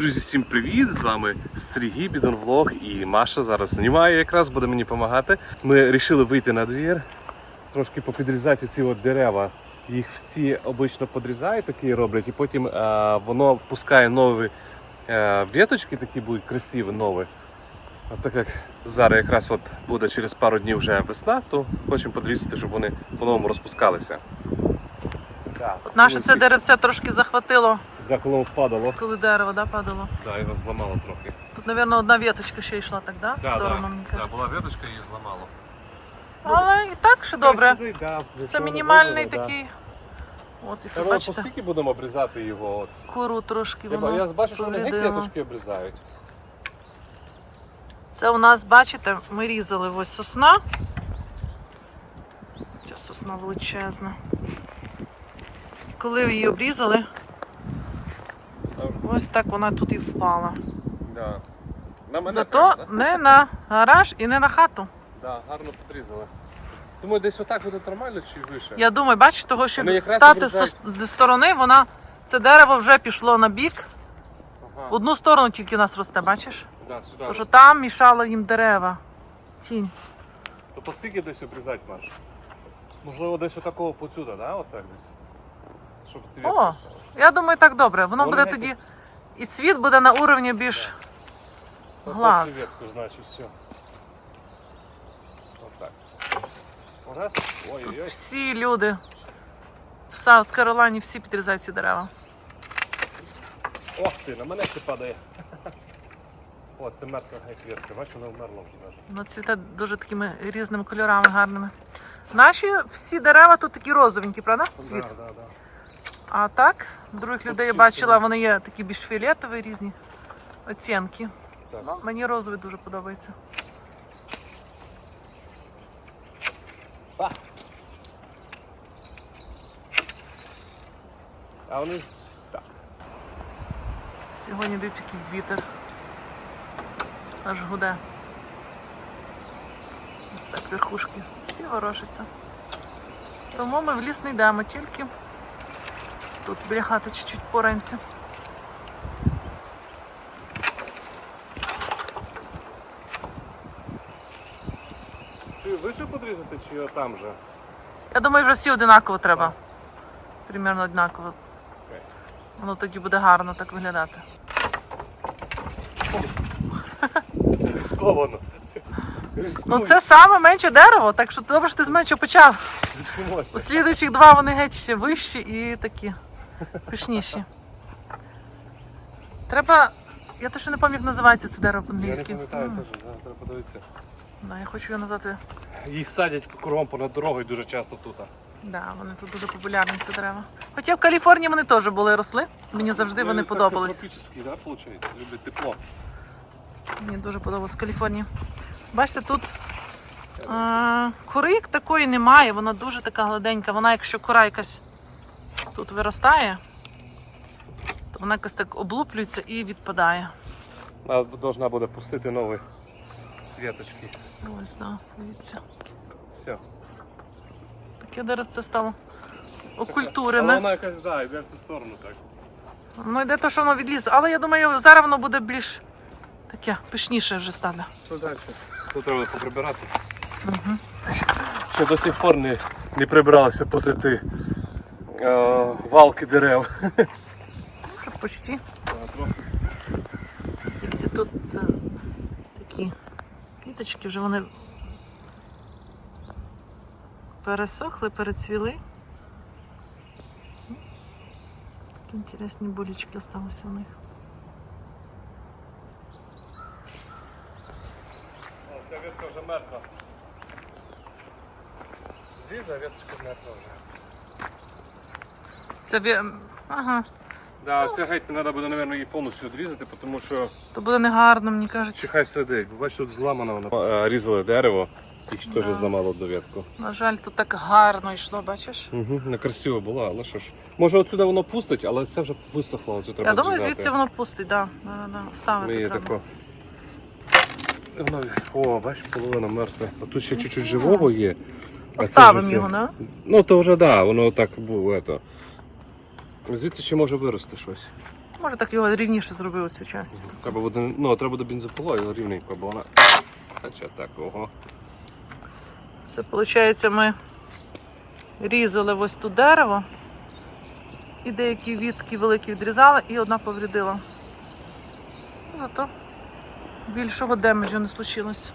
Друзі, всім привіт! З вами Сергій Бідонвлог і Маша зараз знімає якраз, буде мені допомагати. Ми вирішили вийти на двір, трошки попідрізати ці от дерева. Їх всі обично подрізають, такі роблять, і потім е, воно пускає нові е, веточки, такі будуть красиві, нові. А так як зараз якраз от буде через пару днів вже весна, то хочемо подрізати, щоб вони по-новому розпускалися. Так, наше це деревце трошки захватило, Да, коли воно впадало. коли дерево да, падало. Да, його зламало трохи. Тут, мабуть, одна віточка ще йшла так, да? в сторону, мені да, кажеться. була веточка, її зламало. Але і так ще добре. Сюди, да, Це мінімальний вижило, такий. От і Да. тут, бачите, постільки будемо обрізати його. От. кору трошки Я, воно. я бачу, що вони геть повредило. веточки обрізають. Це у нас, бачите, ми різали ось сосна. Ця сосна величезна. Коли її обрізали, ось так вона тут і впала. Да. На мене Зато правда? не на гараж і не на хату. Да, гарно подрізали. Думаю, десь отак буде нормально чи вище? Я думаю, бачиш, того, що Вони якраз стати обрізають. зі- зі сторони, вона це дерево вже пішло на бік. Ага. В одну сторону тільки у нас росте, бачиш? Да, сюди. Тож там мішало їм дерева. Тінь. То по скільки десь обрізати, Маш? Можливо, десь отакого поцюда, да? Отак десь. Щоб цвіт. О, я думаю, так добре. Воно Вони буде геть- тоді. І цвіт буде на уровні більш. глаз. Значить, все. Отак. Ой-ой-ой. Всі люди в Саут Каролайні всі підрізають ці дерева. Ох ти, на мене це падає. О, це мертва геть ветка, бачиш, вона вмерла вже навіть. Воно цвіте дуже такими різними кольорами гарними. Наші всі дерева тут такі розовенькі, правда? Цвіт. Да, да, да. А так, других людей я бачила, вони є такі більш фіолетові різні оттінки. Так. Ну, мені розовий дуже подобається. А вони так. Сьогодні дивіться, який вітер. Аж гуде. Ось так верхушки. Всі ворушаться. Тому ми в ліс не йдемо, тільки тут біля хати чуть-чуть пораємося. Ти вище подрізати чи там же? Я думаю, вже всі одинаково треба. Примерно однаково. Воно тоді буде гарно так виглядати. Рисковано. Ну це саме менше дерево, так що добре, що ти з меншого почав. У слідуючих два вони геть ще вищі і такі пишніші. Треба. Я точно не пам'ятаю, як називається це дерево Я не по-англійськи. пам'ятаю теж, да, треба подивитися. Да, я хочу його назвати. Їх садять кругом понад дорогою дуже часто тут. Да, вони тут дуже популярні, ці дерева. Хоча в Каліфорнії вони теж були росли. Мені завжди вони подобались. Тропічний, да, виходить? Люблять тепло. Мені дуже подобалось Каліфорнія. Бачите, тут а, кори такої немає, вона дуже така гладенька. Вона, якщо кора якась тут виростає, то вона якось так облуплюється і відпадає. Вона должна буде пустити нові веточки. Ось, да, дивіться. Все. Таке деревце стало окультурене. вона якась, да, йде в цю сторону так. Ну йде то, що воно відліз. Але я думаю, зараз воно буде більш таке пишніше вже стане. Що далі? Тут треба поприбирати. Угу. Ще до сих пор не, не прибралися позити валки дерев. Вже почти. Дивіться, тут це такі квіточки, вже вони пересохли, перецвіли. Такі інтересні булічки залишилися в них. О, ця ветка вже мертва. Зріза, веточка мертва вже. Це ві- Ага, Да, це геть треба буде, мабуть, її повністю відрізати, тому що то буде негарно, мені кажеться. чихай сидить. Бачиш, тут зламано воно. Різали дерево і теж зламало одну ветку. На жаль, тут так гарно йшло, бачиш? Угу, некрасиво було, але що ж. Може отсюди воно пустить, але це вже висохло, оце треба Я думаю, звідси воно пустить, да. Да, да, Ми ставити треба. тако. Воно, о, бачиш, половина мертва. А тут ще чуть-чуть живого є. а це Оставимо вже його, не? Ну то вже да, воно так було. Звідси ще може вирости щось. Може так його рівніше зробив цю. Треба буде, ну, треба буде бензопилою рівненько, бо вона. Хоча так, ого. Це виходить, ми різали ось тут дерево. І деякі вітки великі відрізали, і одна повредила. Зато більшого демеджу не случилось.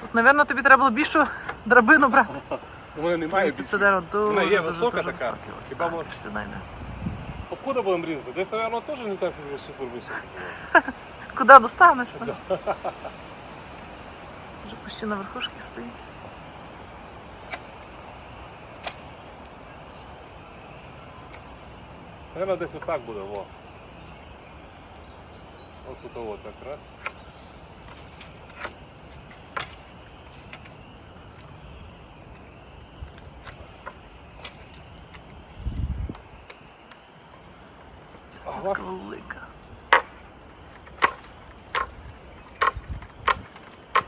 Тут, мабуть, тобі треба було більшу драбину брати. У мене немає. Дивіться, це дерево дуже, Вона є дуже, висока дуже така. високе. Ось Хіба так, може- сюди йде. Откуда будемо різати? Десь, мабуть, теж не так вже супер високо. Куди достанеш? Вже почти на верхушці стоїть. Наверное, десь отак буде, во. Ось тут от так раз. Така велика.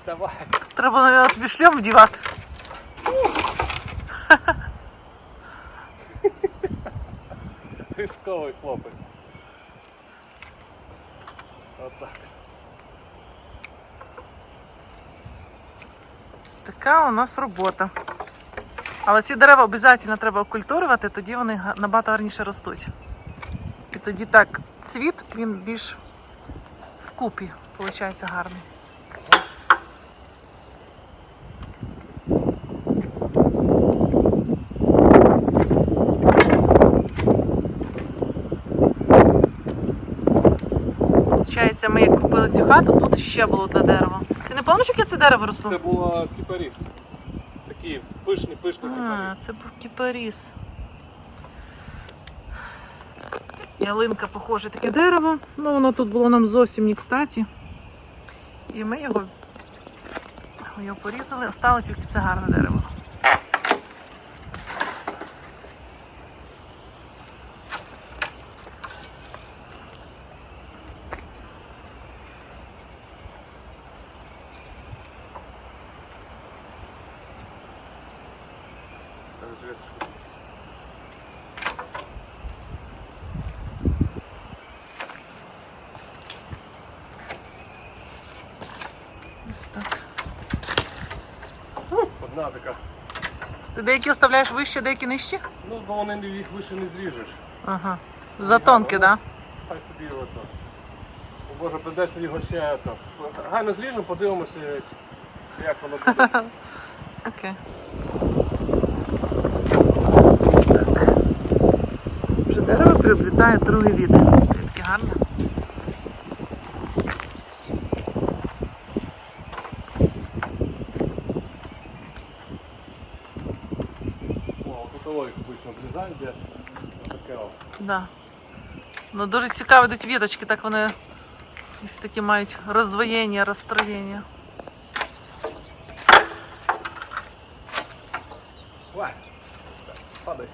Давай. Треба навіть тобі шльом вдівати. Рисковий хлопець. Отак. Ось Така у нас робота. Але ці дерева обов'язково треба окультурувати, тоді вони набагато гарніше ростуть. Тоді так, цвіт він більш вкупі, виходить, гарний. Получається, ми як купили цю хату, тут ще було одне дерево. Ти не пам'ятаєш, яке це дерево росло? Це було кіпаріс. Такий пишний, пишний А, кіпаріс. це був кіпаріс. Ялинка похоже таке дерево. Ну, воно тут було нам зовсім не кстаті. І ми його, його порізали, осталось тільки це гарне дерево. Ось так. Одна така. Ти деякі оставляєш вище, деякі нижче? Ну, бо вони їх вище не зріжеш. Ага. Затонки, так? Хай собі ото. О, Боже, придеться його ще то. Гайно зріжемо, подивимося, як воно буде. Окей. Ось так. Вже дерево приобретає другий від. Стає таке гарне. О, тут ой, де таке. Да. Ну, дуже цікаво йдуть віточки, так вони якісь такі мають роздвоєння, розстроєння. Падай.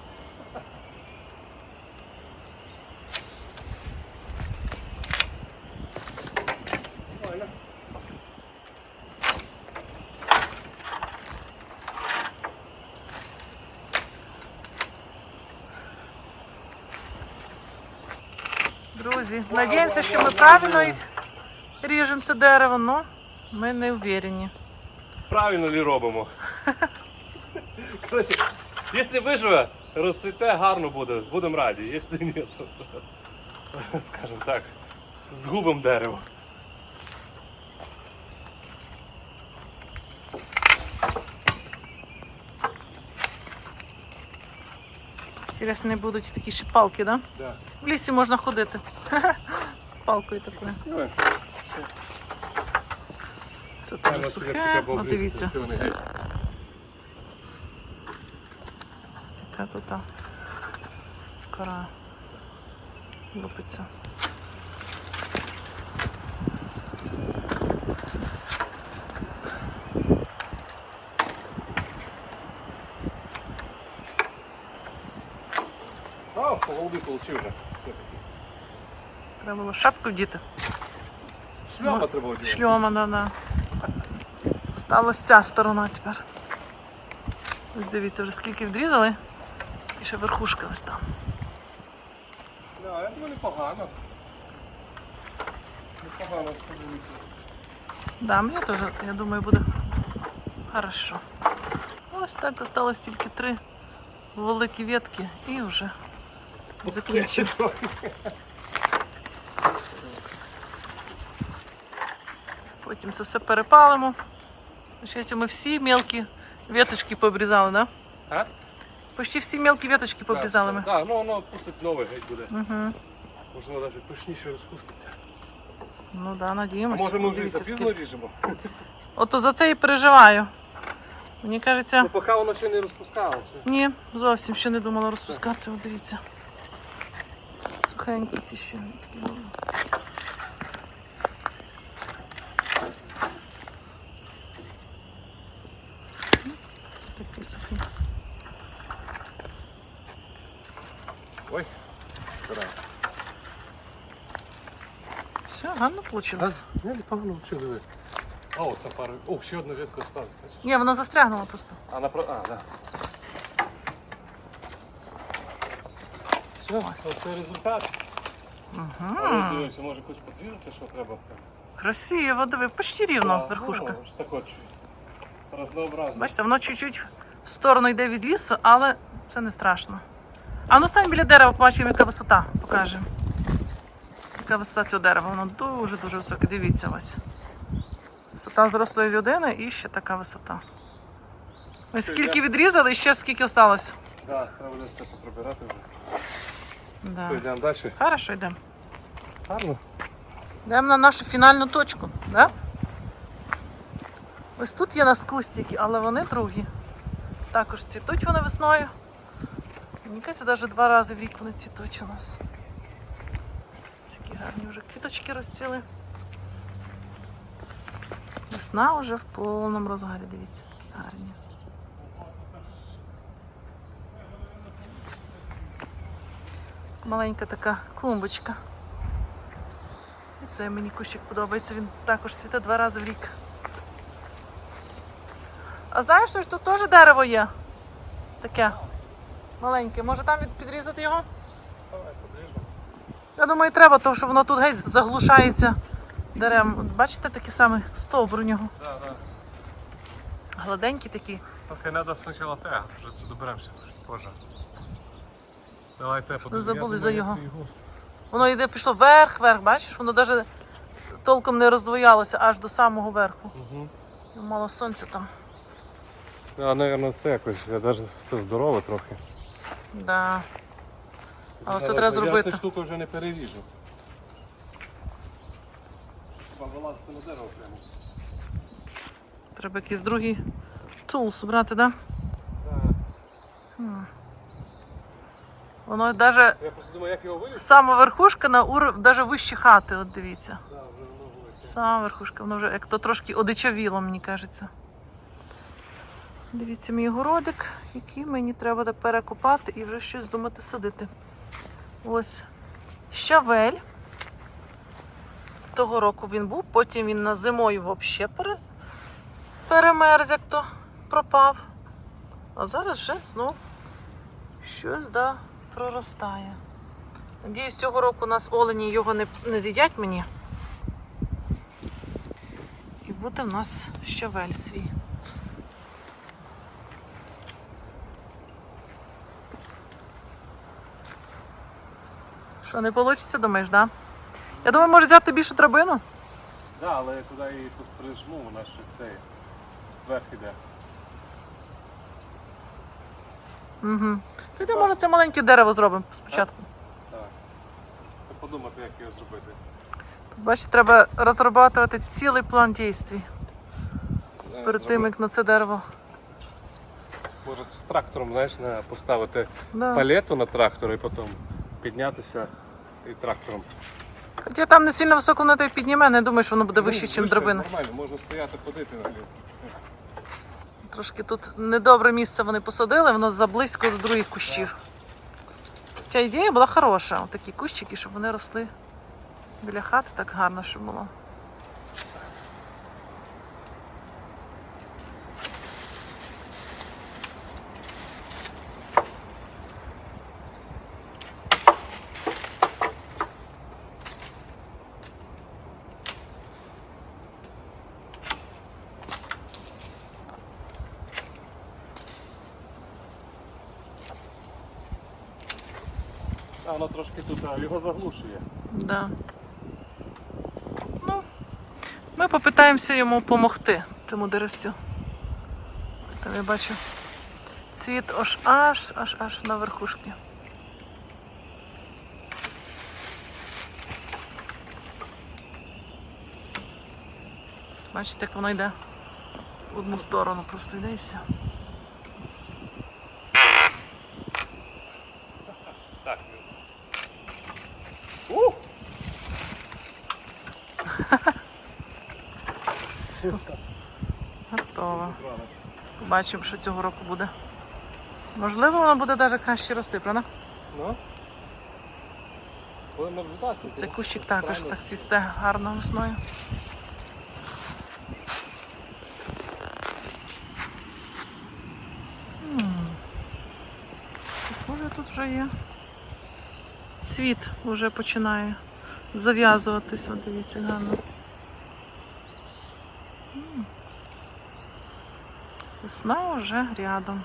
Друзі, надіємося, що ми правильно ріжемо це дерево, але ми не впевнені. Правильно ли робимо? Якщо виживе, розцвіте, гарно буде, будемо раді. Якщо ні, то скажімо так, згубимо дерево. Інтересно, не будуть такі ще палки, да? Да. В лісі можна ходити. З палкою такою. Красиво. Це дуже сухе. треба дивіться, яка тут кора лупиться. О, по получив вже. Треба було шапку вдіти. Шльома треба одягати. Шльома, да, да. Сталася ця сторона тепер. Ось дивіться, вже скільки відрізали. І ще верхушка ось там. Да, я думаю, непогано. Непогано подивитися. Да, мені теж, я думаю, буде хорошо. Ось так осталось тільки три великі ветки і вже закінчимо. Потім це все перепалимо. Ще ми всі мелкі веточки пообрізали, да? А? Почти всі мелкі веточки пообрізали ми. Так, ну воно пустить нове геть буде. Угу. Можливо, навіть пишніше розпуститься. Ну да, А може ми вже і Дивіться, запізно скільки. ріжемо? Ото за це і переживаю. Мені кажеться, Ну поки воно ще не розпускалося. ні, зовсім ще не думала розпускатися. От дивіться. Сухенькі ці ще. такі були. Такі сухі. Ой, збираю. Все, гарно вийшло. Я не погано взагалі диви. А, от там пару. О, ще одна ветка осталась. бачиш? Ні, воно застрягнуло просто. А на про. А, да. Ось. це результат. Угу. Але дивимося, може якось подрізати, що треба. Красиво, диви, почти рівно А, верхушка. Ну, так от, разнообразно. Бачите, воно чуть-чуть в сторону йде від лісу, але це не страшно. А ну стань біля дерева, побачимо, яка висота. Покажемо. Яка висота цього дерева, воно дуже-дуже високе. Дивіться ось. Висота зрослої людини і ще така висота. Ми скільки відрізали і ще скільки осталось. Да, треба буде це поприбирати вже. Да. Все, йдемо далі. Хорошо, йдемо. Гарно. Йдемо на нашу фінальну точку. Да? Ось тут є нас кустики, але вони другі. Також цвітуть вони весною. Мені кажеться, навіть два рази в рік вони цвітуть у нас. Такі гарні вже квіточки розцвіли. Весна вже в повному розгарі, дивіться, які гарні. Маленька така клумбочка. І це мені кущик подобається, він також цвіте два рази в рік. А знаєш, що ж тут теж дерево є? Таке маленьке. Може там підрізати його? Давай, подріжемо. Я думаю, треба, тому що воно тут геть заглушається деревом. От Бачите, такий самий стовбур у нього. Да, да. Гладенький такий. Поки треба спочатку те, вже це доберемося позже. Давайте подивимося. забули за його. Воно йде, пішло вверх, вверх, бачиш, воно навіть толком не роздвоялося аж до самого верху. Угу. Мало сонця там. А, мабуть, це якось, я навіть це здорове трохи. Да. Але це треба Я зробити. цю штуку вже не переріжу. Треба вилазити на дерево прямо. Треба якийсь другий тулс брати, так? Да? Да. Воно навіть Я просто думаю, як його вилізти. сама верхушка на ур... навіть вище хати, от дивіться. Да, вже воно велике. Сама верхушка, воно вже як то трошки одичавіло, мені кажеться. Дивіться, мій городик, який мені треба перекопати і вже щось думати садити. Ось щавель. Того року він був, потім він на зимою взагалі пере... перемерз, як то пропав. А зараз вже знов щось да, проростає. Надіюсь, цього року у нас олені його не, не з'їдять мені. І буде в нас щавель свій. Що, не вийде, думаєш, да? Я думаю, може взяти більшу драбину? Да, але куди я її тут прижму, вона ще цей вверх іде. Угу. Тоді, може, це маленьке дерево зробимо спочатку. Так. Треба подумати, як його зробити. Бачите, треба розробляти цілий план дій Е, перед тим, як на це дерево. Може з трактором, знаєш, поставити Да. палету на трактор і потім піднятися і трактором. Хоча там не сильно високо воно тебе підніме, не думаю, що воно буде Ну, вище, ніж драбина. Нормально, можна стояти ходити на Трошки тут недобре місце вони посадили, воно заблизько до других кущів. Хоча ідея була хороша, такі кущики, щоб вони росли біля хати, так гарно, щоб було. Воно трошки тут його заглушує. Да. Ну, ми попитаємося йому допомогти цьому деревцю. Там я бачу цвіт аж аж аж аж на верхушки. Бачите, як воно йде в одну сторону, просто йде і все. Так. У! Готово. Побачимо, що цього року буде. Можливо, воно буде навіть краще рости, правда? Ну. Цей кущик також так цвісте гарно весною. М. Тут вже є. Цвіт вже починає зав'язуватися. От Дивіться, гарно. Весна вже рядом.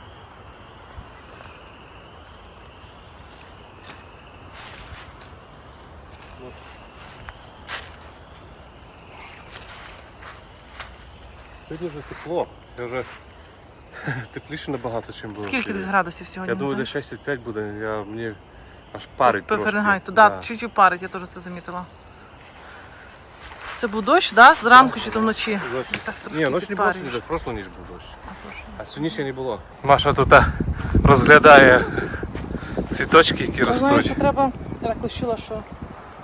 Сьогодні вже тепло. Я вже тепліше набагато, ніж було. Скільки десь градусів сьогодні? Я думаю, десь 65 буде. Я, мені аж парить По трошки. Фаренгейту, да, Да. чуть-чуть парить, я теж це замітила. Це був дощ, да? Зранку чи то вночі? Дощ. Так трошки Ні, ночі не було підпарює. сьогодні, прошлу ніч був дощ. А, цю ніч не було. Маша тут розглядає цвіточки, які Ну, Знаєш, що треба, я так чула, що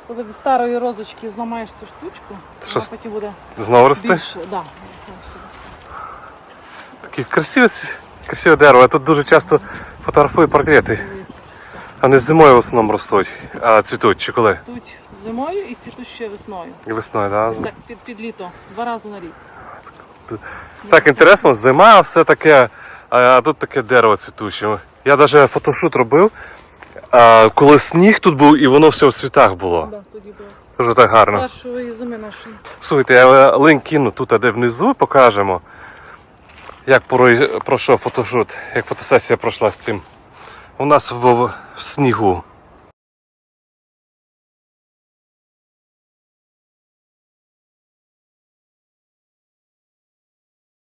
коли від старої розочки зламаєш цю штучку, Що вона с- потім буде Знову росте? більше. Да. Такі красиві, ці- красиве дерево. Я тут дуже часто фотографую портрети. Вони зимою в основному ростуть, а цвітуть чи коли? Тут зимою і цвітуть ще весною. І весною, да? Так, під, під літо, два рази на рік. Так інтересно, зима, все таке, а тут таке дерево цвітуче. Я навіть фотошут робив, а, коли сніг тут був і воно все в цвітах було. Да, тоді було. Дуже так гарно. Першої зими нашої. Слухайте, я линк кину тут, а де внизу покажемо, як пройшов фотошут, як фотосесія пройшла з цим. У нас в, в снігу.